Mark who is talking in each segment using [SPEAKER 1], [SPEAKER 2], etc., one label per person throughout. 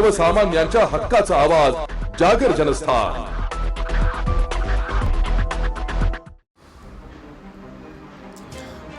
[SPEAKER 1] सर्वसामान्यांच्या हक्काचा आवाज जागर जनस्थान.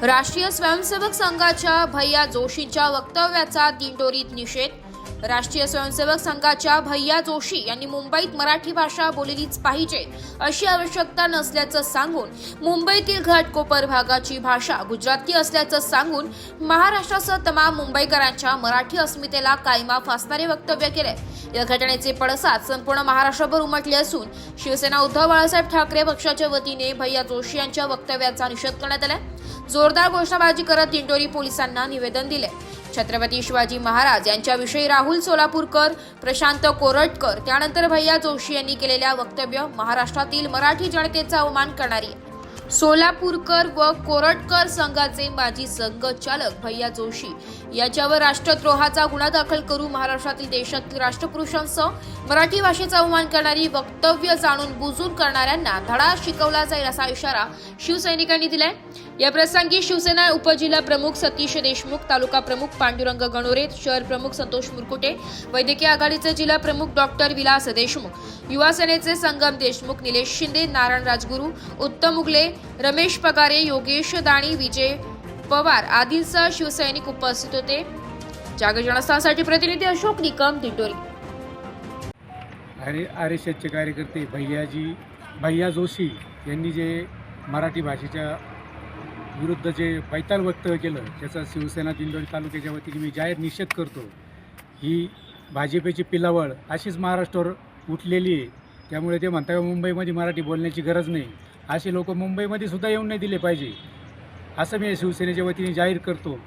[SPEAKER 2] राष्ट्रीय स्वयंसेवक संघाच्या भैया जोशींच्या वक्तव्याचा दिंडोरीत निषेध राष्ट्रीय स्वयंसेवक संघाच्या भैया जोशी यांनी मुंबईत मराठी भाषा बोललीच पाहिजे अशी आवश्यकता नसल्याचं सांगून मुंबईतील घाटकोपर भागाची भाषा गुजराती असल्याचं सांगून महाराष्ट्रासह तमाम मुंबईकरांच्या मराठी अस्मितेला कायमा फासणारे वक्तव्य केले. या घटनेचे पडसाद संपूर्ण महाराष्ट्रभर उमटले असून शिवसेना उद्धव बाळासाहेब ठाकरे पक्षाच्या वतीने भैया जोशी यांच्या वक्तव्याचा निषेध करण्यात आला जोरदार घोषणाबाजी करत दिंडोरी पोलिसांना निवेदन दिले. छत्रपती शिवाजी महाराज यांच्याविषयी राहुल सोलापूरकर प्रशांत कोरटकर त्यानंतर भैया जोशी यांनी केलेल्या वक्तव्य महाराष्ट्रातील मराठी जनतेचा अवमान करणारी सोलापूरकर व कोरटकर संघाचे माजी संघचालक भैया जोशी याच्यावर राष्ट्रद्रोहाचा गुन्हा दाखल करू महाराष्ट्रातील देशातील राष्ट्रपुरुषांसह मराठी भाषेचा अवमान करणारी वक्तव्य जाणून बुजून करणाऱ्यांना धडा शिकवला जाईल असा इशारा शिवसैनिकांनी दिलाय. या प्रसंगी शिवसेना उपजिल्हा प्रमुख सतीश देशमुख तालुका प्रमुख पांडुरंग गणोरे शहर प्रमुख संतोष मुरकुटे वैद्यकीय आघाडीचे जिल्हा प्रमुख डॉक्टर विलास देशमुख युवा सेनेचे संगम देशमुख निलेश शिंदे नारायण राजगुरू उत्तम उगले रमेश पगारे योगेश दाणी विजय पवार आदींसह शिवसैनिक उपस्थित होते. जागर जनस्थानसाठी प्रतिनिधी Ashok Nikam Dindori.
[SPEAKER 3] R R S एसचे कार्यकर्ते भैयाजी भैया जोशी यांनी जे मराठी भाषेच्या विरुद्ध जे पैताल वक्तव्य केलं त्याचा शिवसेना दिंडोरी तालुक्याच्या वतीने मी जाहीर निषेध करतो. ही भाजपेची पिलावळ अशीच महाराष्ट्रावर उठलेली आहे. त्यामुळे ते म्हणतात मुंबईमध्ये मराठी बोलण्याची गरज नाही. असे लोक मुंबईमध्ये सुद्धा येऊन नाही दिले पाहिजे. असं मी शिवसेनेच्या वतीने जाहीर करतो.